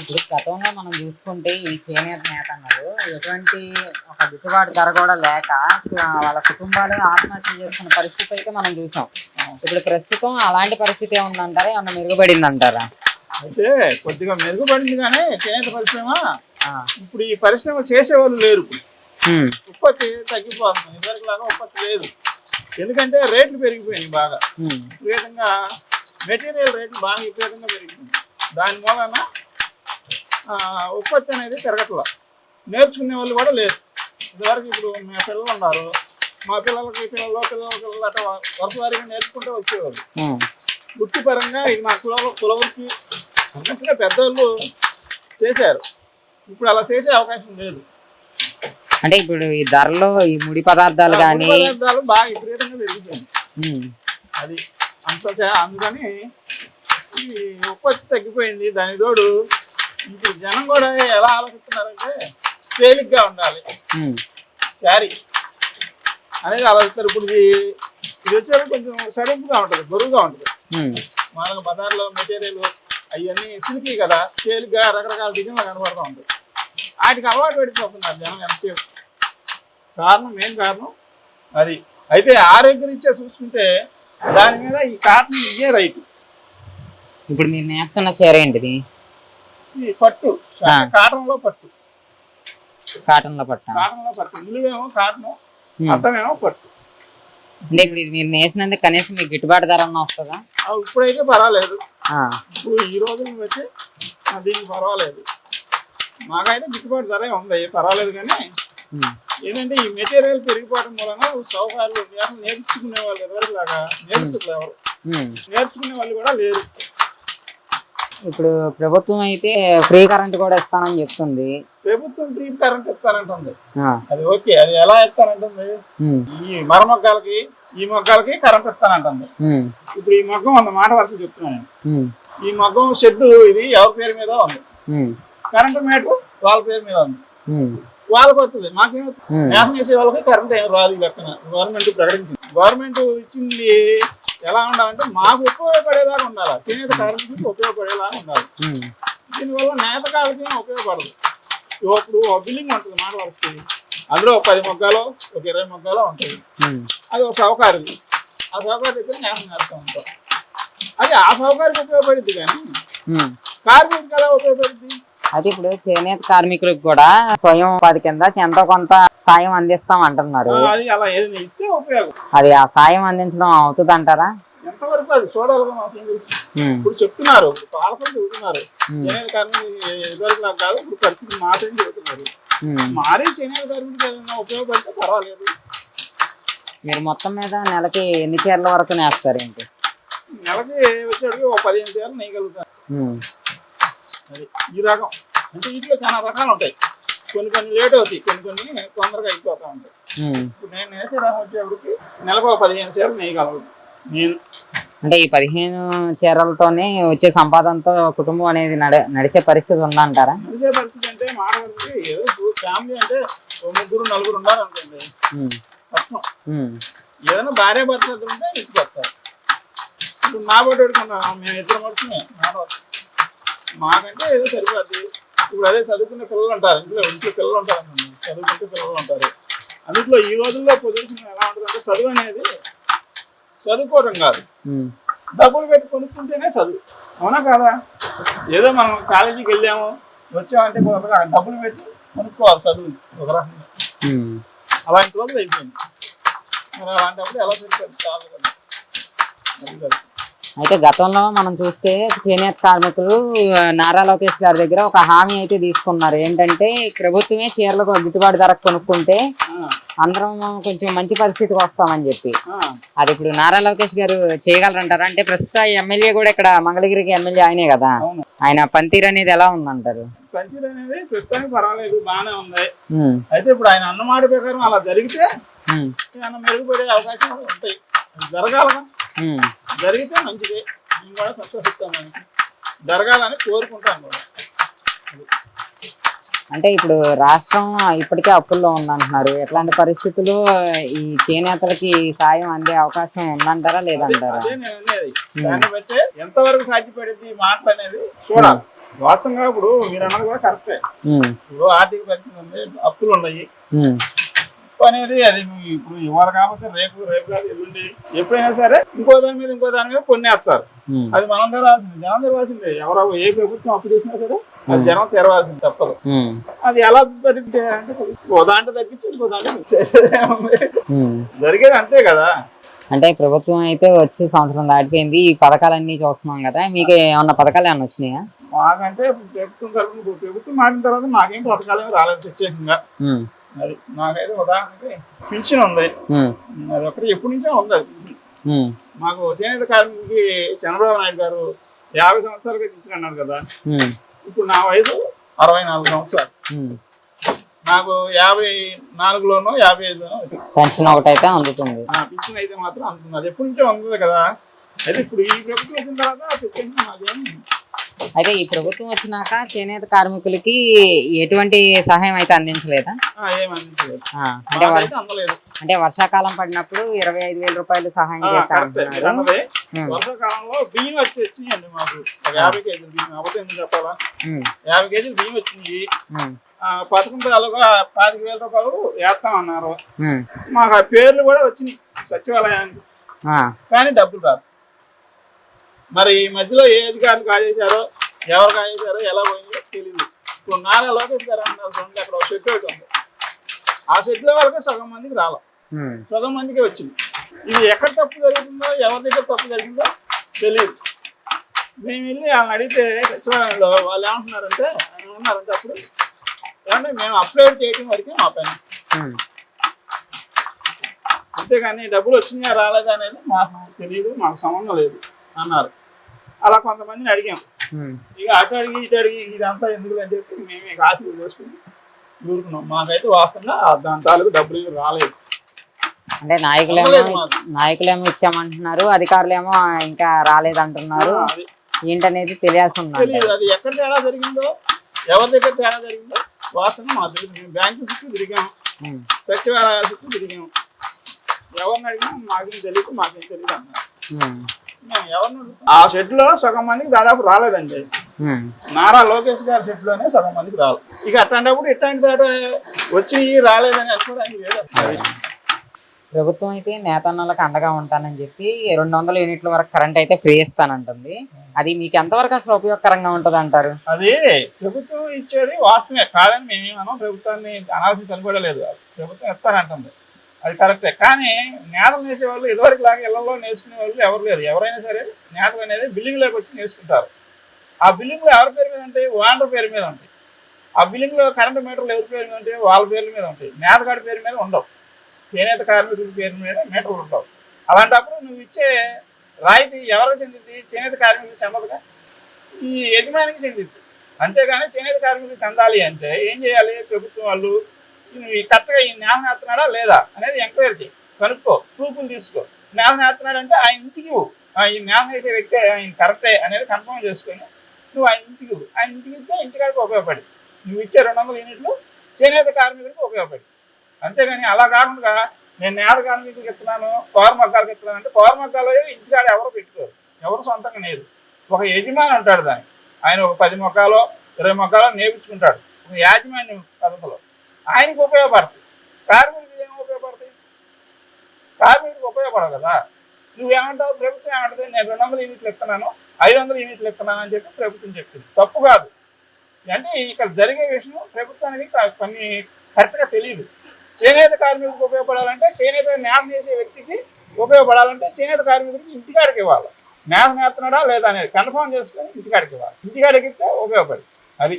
ఇప్పుడు గతంలో మనం చూసుకుంటే ఈ చేనేత నేతన్నలు ఎటువంటి ఒక గిట్టుబాటు ధర కూడా లేక వాళ్ళ కుటుంబాలు ఆత్మహత్య చేసుకున్న పరిస్థితి అయితే మనం చూసాం. ఇప్పుడు ప్రస్తుతం అలాంటి పరిస్థితి ఏముందంటారా? ఏమన్నా మెరుగుపడింది అంటారా అయితే కొద్దిగా మెరుగుపడింది కానీ చేనేత పరిశ్రమ ఇప్పుడు ఈ పరిశ్రమ చేసేవాళ్ళు లేరు ఇప్పుడు. ఉత్పత్తి తగ్గిపోతుంది. ఇదివరకు లాగా ఉత్పత్తి లేదు. ఎందుకంటే రేట్లు పెరిగిపోయినాయి బాగా. విపరీతంగా మెటీరియల్ రేట్లు బాగా విపరీతంగా పెరిగిపోయింది దాని మూలన ఉత్పత్తి అనేది పెరగట్ల నేర్చుకునే వాళ్ళు కూడా లేరు. ఇదివరకు ఇప్పుడు మా పిల్లలు ఉన్నారు. మా పిల్లలకి పిల్లలు పిల్లల పిల్లలు అట్లా వరుస వారీగా నేర్చుకుంటూ వచ్చేవాళ్ళు. వృత్తిపరంగా ఇది మా కుల కులవృత్తి అన్నట్టుగా పెద్దవాళ్ళు చేశారు. ఇప్పుడు అలా చేసే అవకాశం లేదు. అంటే ఇప్పుడు ఈ ధరలో ఈ ముడి పదార్థాలు కానీ పదార్థాలు బాగా విపరీతంగా పెరిగిపోయింది అది అంత అందుకని ఈ ఉత్పత్తి తగ్గిపోయింది. దాని తోడు ఇప్పుడు జనం కూడా ఎలా ఆలోచిస్తున్నారంటే తేలిగ్గా ఉండాలి. శారీ. అనేది ఆలోచిస్తారు. ఇప్పుడు ఇది వచ్చేది కొంచెం సడన్గా ఉంటుంది బరువుగా ఉంటుంది. మామూలుగా బజార్లో మెటీరియల్ అవన్నీ సిల్కీ కదా తేలిగ్గా రకరకాల డిజైన్లు కనబడుతూ ఉంటాయి వాటికి అలవాటు పడిపోతున్నారు జనం ఎంతసేపు. కారణం ఏం కారణం అది. అయితే ఆరోగ్యరీత్యా చూసుకుంటే దాని మీద ఈ కాటన్ ఇదే రైతు ఇప్పుడు మీరు నేస్తున్న చీర ఏంటిది? ఈ పట్టు. కాటన్లో పట్టు. కాటన్లో పట్ట? కాటన్లో పట్టు. నిలువేమో కాటన్. అర్థమేమో పట్టు. అంటే ఇప్పుడు మీరు నేసినందుకు కనీసం మీకు గిట్టుబాటు ధర అన్న వస్తుందా? ఇప్పుడైతే పర్వాలేదు. ఇప్పుడు ఈ బట్టి ఆ, దీనికి పర్వాలేదు. మాకైతే గిట్టుబాటు ధరే ఉంది పర్వాలేదు కానీ. ఏంటంటే ఈ మెటీరియల్ పెరిగిపోవడం మూలంగా సౌకర్యాలు నేర్చుకునే వాళ్ళు ఎవరు? లాగా ఉమ్. నేర్చుకునే వాళ్ళు కూడా లేరు. ఇప్పుడు ప్రభుత్వం అయితే ఫ్రీ కరెంట్ కూడా ఇస్తానని చెప్తుంది ప్రభుత్వం ఫ్రీ కరెంట్ ఇస్తానంటుంది. అది ఓకే అది ఎలా ఇస్తానంటుంది. ఈ మర మొక్కలకి ఈ మొక్కలకి కరెంట్ ఇస్తానంటుంది. ఇప్పుడు ఈ మగ్గం వంద మాట వరకు చెప్తున్నాను. ఈ మగ్గం షెడ్ ఇది ఎవరి పేరు మీద ఉంది. కరెంట్ మీటర్ వాళ్ళ పేరు మీద ఉంది. వాళ్ళకి వస్తుంది ఉమ్. నేసం చేసే వాళ్ళకి కరెంట్ ఏం రాదు గవర్నమెంట్ ప్రకటించింది గవర్నమెంట్ ఇచ్చింది ఎలా ఉండాలంటే మాకు ఉపయోగపడేలాగా ఉండాలి. చేనేత కార్మికులకు ఉపయోగపడేలాగా ఉండాలి. దీనివల్ల నేతకాలకి ఏం ఉపయోగపడదు. ఇప్పుడు ఒక బిల్డింగ్ ఉంటుంది మాట వరకు అందులో ఒక పది మొగ్గాలు ఒక ఇరవై మొగ్గాలు ఉమ్. అది ఒక సౌకర్యం. ఆ సౌకర్యం దగ్గర నేసం చేస్తూ ఉంటాం అది ఆ సౌకర్యం ఉపయోగపడుద్ది కానీ ఉమ్. కార్మికుడికి ఎలా ఉపయోగపడుద్ది? అయితే ఇప్పుడు చేనేత కార్మికులకు కూడా స్వయం ఉపాధి కింద ఎంతో కొంత సాయం అందిస్తాం అంటున్నారు. అది అది ఆ సాయం అందించడం అవుతుంది అంటారా ఎంతవరకు అది చూడాలి మాకేం తెలుసు ఇప్పుడు చెప్తున్నారు ఇప్పుడు పాలకులు చెబుతున్నారు ఉమ్. చేనేత కార్మికులు ఎదురు నాకు కాదు ఇప్పుడు పరిస్థితి మాత్రం చెబుతున్నారు. మారి చేనేత కార్మికులు ఏదైనా ఉపయోగపడితే పర్వాలేదు. మీరు మొత్తం మీద నెలకి ఎన్ని చీరల వరకు నేస్తారు ఏంటి? నెలకి వచ్చేటికి ఒక పదిహేను సేలు నెయ్యగలుగుతాను ఉమ్. అది ఈ రకం. అంటే వీటిలో చాలా రకాలు ఉంటాయి. కొన్ని కొన్ని లేట్ అవుతాయి కొన్ని కొన్ని తొందరగా అయిపోతూ ఉంటాయి. ఇప్పుడు నేను వేసే రకం వచ్చేప్పటికి నెలకు ఒక పదిహేను సేలు నెయ్యగలను నేను అంటే ఈ పదిహేను చీరలతోనే వచ్చే సంపాదనతో కుటుంబం అనేది నడ నడిచే పరిస్థితి ఉందంటారా? నడిచే పరిస్థితి అంటే ఏదో ఫ్యామిలీ అంటే ముగ్గురు నలుగురు ఉండాలనుకోండి ఉమ్. కష్టం. ఏదైనా భార్య భర్త ఉంటే ఇంటికి వస్తారు. ఇప్పుడు నా బట్టి మేము ఇద్దరు మడుచుమే మాకంటే ఏదో సరిపోద్ది. ఇప్పుడు అదే చదువుకునే పిల్లలు ఉంటారు. ఇంట్లో ఇంట్లో పిల్లలు ఉంటారు. చదువుకుంటే పిల్లలు ఉంటారు. అందులో ఈ రోజుల్లో పొజిషన్ ఎలా ఉంటుందంటే చదువు అనేది చదువుకోవడం కాదు. డబ్బులు పెట్టి కొనుక్కుంటేనే చదువు. అవునా కాదా? ఏదో మనం కాలేజీకి వెళ్ళాము వచ్చామంటే డబ్బులు పెట్టి కొనుక్కోవాలి చదువు ఒక రకంగా. అలాంటి రోజులు అయిపోయింది మరి అలాంటప్పుడు ఎలా సరిపోతుంది చాలు కదా. కాదు. అయితే గతంలో మనం చూస్తే చేనేత కార్మికులు నారా లోకేష్ గారి దగ్గర ఒక హామీ అయితే తీసుకున్నారు. ఏంటంటే ప్రభుత్వమే చీరలకు గిట్టుబాటు ధరకు కొనుక్కుంటే అందరం కొంచెం మంచి పరిస్థితికి వస్తామని చెప్పి. అది ఇప్పుడు నారా లోకేష్ గారు చేయగలరంటారా? అంటే ప్రస్తుత ఎమ్మెల్యే కూడా ఇక్కడ మంగళగిరికి ఎమ్మెల్యే ఆయనే కదా. ఆయన పనితీరు అనేది ఎలా ఉందంటారు? పంచీలు అనేది ప్రస్తుతానికి పర్వాలేదు బాగానే ఉంది. అయితే ఇప్పుడు ఆయన అన్నమాట ప్రకారం అలా జరిగితే మెరుగుపడే అవకాశాలు ఉంటాయి. జరగాలగా జరిగితే మంచిదే. మేము కూడా సంతోషిస్తాం దానికి జరగాలని కోరుకుంటాం కూడా అంటే ఇప్పుడు రాష్ట్రం ఇప్పటికే అప్పుల్లో ఉందంటున్నారు. ఎట్లాంటి పరిస్థితులు ఈ చేనేతలకి సాయం అందే అవకాశం ఉందంటారా లేదంటారా? నేను దాన్ని బట్టే ఎంతవరకు సాధ్యపడింది ఈ మాటలు అనేది చూడాలి. వాస్తవంగా ఇప్పుడు మీరు అన్నది కూడా కరెక్టే. ఇప్పుడు ఆర్థిక పరిస్థితి ఉంది అప్పులు ఉన్నాయి. అనేది అది ఇప్పుడు ఇవాళ కాబట్టి రేపు రేపు కాదు ఎల్లుండి ఎప్పుడైనా సరే ఇంకో దాని మీద ఇంకో దాని మీద కొన్నేస్తారు. అది మనం తెరవాల్సింది జనం తెరవాల్సిందే ఎవరో ఏ ప్రభుత్వం అప్పు చేసినా సరే అది జనం తెరవాల్సింది తప్పదు. అది ఎలా జరిగితే అంటే ఓ దాంట్లో తగ్గించి ఇంకో దాంట్లో. జరిగేది అంతే కదా. అంటే ప్రభుత్వం అయితే వచ్చి సంవత్సరం దాటిపోయింది. ఈ పథకాలన్నీ చూస్తున్నాం కదా. మీకు ఏమన్నా పథకాలు ఏమన్నా వచ్చినాయా? మాకంటే ప్రభుత్వం ప్రభుత్వం మారిన తర్వాత మాకేం పథకాలు రాలేదు ప్రత్యేకంగా. అది నాకైతే ఉదాహరణకి పింఛన్ ఉంది. అది ఒకటి ఎప్పటి నుంచో ఉంది మాకు చేనేత కార్మికుడికి చంద్రబాబు నాయుడు గారు యాభై సంవత్సరాలుగా పింఛన్ అన్నారు కదా. ఇప్పుడు నా వయసు అరవై నాలుగు సంవత్సరాలు. నాకు యాభై నాలుగులోనో యాభై ఐదులోనో పెన్షన్ ఒకటైతే అందుతుంది. పింఛన్ అయితే మాత్రం అందుతుంది. అది ఎప్పటి నుంచో ఉంది కదా. అయితే ఇప్పుడు ఈ ప్రభుత్వం వచ్చిన తర్వాత మాకేం అయితే ఈ ప్రభుత్వం వచ్చినాక చేనేత కార్మికులకి ఎటువంటి సహాయం అయితే అందించలేదా? అంటే అంటే వర్షాకాలం పడినప్పుడు ఇరవై ఐదు వేల రూపాయలు సహాయం ఆ, చేస్తా కరెక్టే. మీరు అంటున్నారు. అన్నది. ఉమ్, వర్షాకాలంలో బియ్యం వచ్చి వచ్చినాయండి మాకు. యాభై కేజీలు బియ్యం. అబద్ధం చెప్పాలా? యాభై కేజీలు బియ్యం ఆ, పథకం తాలూకా పాతిక వేల రూపాయలు వేస్తామన్నారు. మాకు ఆ పేర్లు కూడా వచ్చినాయి. సచివాలయానికి. కానీ డబ్బులు రాదు. మరి ఈ మధ్యలో ఏ అధికారులు కాజేశారో ఎవరు కాజేశారో ఎలా పోయిందో తెలియదు ఇప్పుడు నారా లోకేష్ గారు అన్నారు చూడండి అక్కడ ఒక షెడ్ ఒకటి ఉంది. ఆ షెడ్లో వాళ్ళకి సగం మందికి రాల సగం మందికి వచ్చింది. ఇది ఎక్కడ తప్పు జరుగుతుందో ఎవరి దగ్గర తప్పు జరిగిందో తెలియదు మేము వెళ్ళి వాళ్ళని అడిగితే సచివాలయంలో వాళ్ళు ఏమంటున్నారంటే ఏమన్నారంటే అప్పుడు ఏమంటే మేము అప్లోడ్ చేయడం వరకే మా పని. అంతేగాని డబ్బులు వచ్చినాయా రాలేదా అనేది మాకు తెలియదు మాకు సంబంధం లేదు అన్నారు. అలా కొంతమందిని అడిగాం. ఇక అటు అడిగి ఇటు అడిగి ఇదంతా ఎందుకు అని చెప్పి మేము ఇక ఆశలు చేసుకుని ఊరుకున్నాం. మాకైతే వాస్తవంగా ఆ దాని తాలూకు డబ్బులు ఏమీ రాలేదు. అంటే నాయకులేమో. నాయకులేమో ఇచ్చామంటున్నారు. అధికారులేమో ఇంకా రాలేదంటున్నారు. ఏంటనేది తెలియాల్సింది అది ఎక్కడ తేడా జరిగిందో ఎవరి దగ్గర తేడా జరిగిందో వాస్తవం మాకు తెలియదు మేము బ్యాంకు చుట్టూ తిరిగాం. సచివాలయాల చుట్టూ తిరిగాం. ఎవరిని అడిగినా మాకేం తెలియదు మాకేం తెలియదు అన్నారు? ఆ షెడ్లో సగం మందికి దాదాపు రాలేదండి. నారా లోకేష్ గారి షెడ్లోనే సగం మందికి రాలేదు ఇక అట్లాంటప్పుడు ఇట్లాంటి చోట వచ్చి రాలేదని అనుకోవడానికి లేదు. ప్రభుత్వం అయితే నేతన్నలకు అండగా ఉంటానని చెప్పి రెండు వందల యూనిట్ల వరకు కరెంట్ అయితే ఫ్రీ ఇస్తానంటుంది. అది మీకు ఎంతవరకు అసలు ఉపయోగకరంగా ఉంటుంది అంటారు అది ప్రభుత్వం ఇచ్చేది వాస్తవమే. కాదని మేమేమన్నా ప్రభుత్వాన్ని అనాల్సిన పని కూడా లేదు. ప్రభుత్వం ఇస్తానంటుంది అది కరెక్టే కానీ నేతలు నేసేవాళ్ళు ఇదివరకు లాగా ఇళ్ళలో నేసుకునే వాళ్ళు ఎవరు లేరు. ఎవరైనా సరే నేతలు అనేది బిల్డింగ్లోకి వచ్చి నేర్చుకుంటారు. ఆ బిల్డింగ్లో ఎవరి పేరు మీద ఉంటాయి? ఓనర్ పేరు మీద ఉంటాయి. ఆ బిల్డింగ్లో కరెంటు మీటర్లు ఎవరి పేరు మీద ఉంటాయి? వాళ్ళ పేర్ల మీద ఉంటాయి. నేతగాడి పేరు మీద ఉండవు. చేనేత కార్మికుల పేరు మీద మీటర్లు ఉండవు. అలాంటప్పుడు నువ్వు ఇచ్చే రాయితీ ఎవరికి చెందింది చేనేత కార్మికులకు చెందదుగా? ఈ యజమానికి చెందింది అంతేగాని చేనేత కార్మికులకు చెందాలి అంటే ఏం చేయాలి? ప్రభుత్వం వాళ్ళు కరెక్ట్గా ఈ నేహం నేస్తున్నాడా లేదా అనేది ఎంక్వైరీ చేయి. కనుక్కో ప్రూఫ్లు తీసుకో. నేహం నేస్తున్నాడంటే ఆయన ఇంటికి ఇవ్వు. నేహం ఈ చేసే వ్యక్తి ఆయన కరెక్టే అనేది కన్ఫర్మ్ చేసుకొని నువ్వు ఆయన ఇంటికి ఆయన ఇంటికి ఇస్తే ఇంటికాడికి ఉపయోగపడి. నువ్వు ఇచ్చే రెండు వందల యూనిట్లు చేనేత కార్మికులకు ఉపయోగపడి. అంతేగాని అలా కాకుండా నేను నేత కార్మికులకు ఇస్తున్నాను పవర్ మగ్గాలకు ఇస్తున్నాను అంటే పవర్ మగ్గాలు ఇంటికాడ ఎవరు పెట్టుకోరు. ఎవరు సొంతంగా లేదు. ఒక యజమాని ఉంటాడు దాన్ని ఆయన ఒక పది మొక్కలో ఇరవై మొక్కలో నేర్పించుకుంటాడు. ఒక యాజమాన్యం పద్ధతిలో. ఆయనకు ఉపయోగపడుతుంది కార్మికుడికి ఏం ఉపయోగపడుతుంది కార్మికుడికి ఉపయోగపడదు కదా. నువ్వేమంటావు ప్రభుత్వం ఏమంటుంది? నేను రెండు వందల యూనిట్లు ఇస్తున్నాను ఐదు వందల యూనిట్లు ఇస్తున్నాను అని చెప్పి ప్రభుత్వం చెప్తుంది తప్పు కాదు. అంటే ఇక్కడ జరిగే విషయం ప్రభుత్వానికి కొన్ని కరెక్ట్గా తెలియదు చేనేత కార్మికుడికి ఉపయోగపడాలంటే చేనేత న్యాయం చేసే వ్యక్తికి ఉపయోగపడాలంటే చేనేత కార్మికుడికి ఇంటికాడికి ఇవ్వాలి. న్యాయం నేస్తున్నాడా లేదా అనేది కన్ఫర్మ్ చేసుకొని ఇంటికాడికి ఇవ్వాలి. ఇంటికాడికి ఇస్తే ఉపయోగపడి అది